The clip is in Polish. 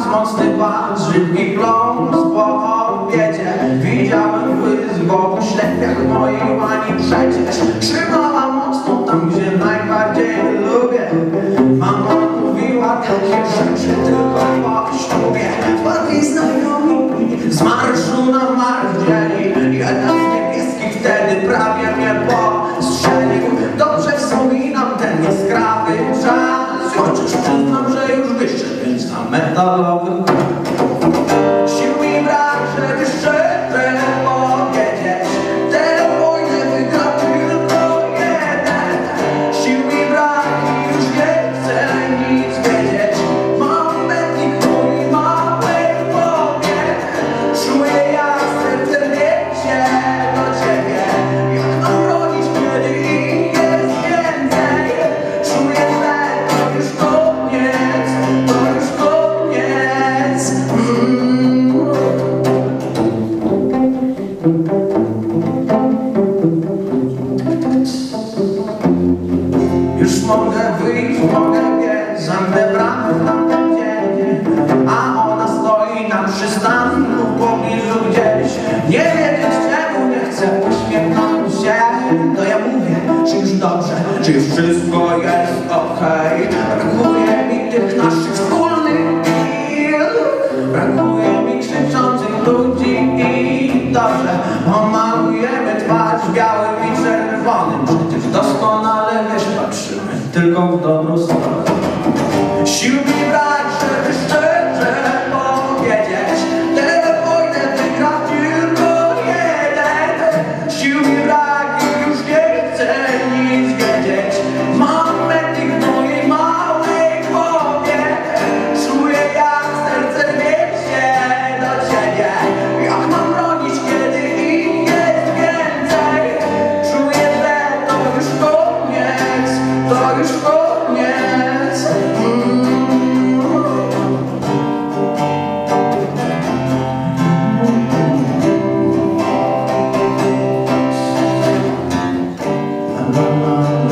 pas, mocny pas, szybki pląs po obiedzie Widziałem błysk w oku ślepiach mojej łani przecież. Trzymała mocno tam, gdzie najbardziej lubię. Mama mówiła takie rzeczy tylko po ślubie. Bardziej znajomi z Erdallaufen. Już mogę wyjść, mogę biec, zamknę bramę w tamtym dzień A ona stoi na przystanku w pobliżu gdzieś. Nie wiedzieć czemu nie chce uśmiechnąć się. To ja mówię, czy już dobrze, czy już wszystko jest okej? Brakuje mi tych naszych wspólnych chwil. Brakuje mi krzyczących ludzi i to, że omalujemy twarz białym i czerwonym. Przecież doskonale wiesz, patrzymy tylko w dobrą stronę. Sił mi brak, żeby szczerze powiedzieć Tę wojnę wygra tylko jeden. Sił mi brak i już nie na na na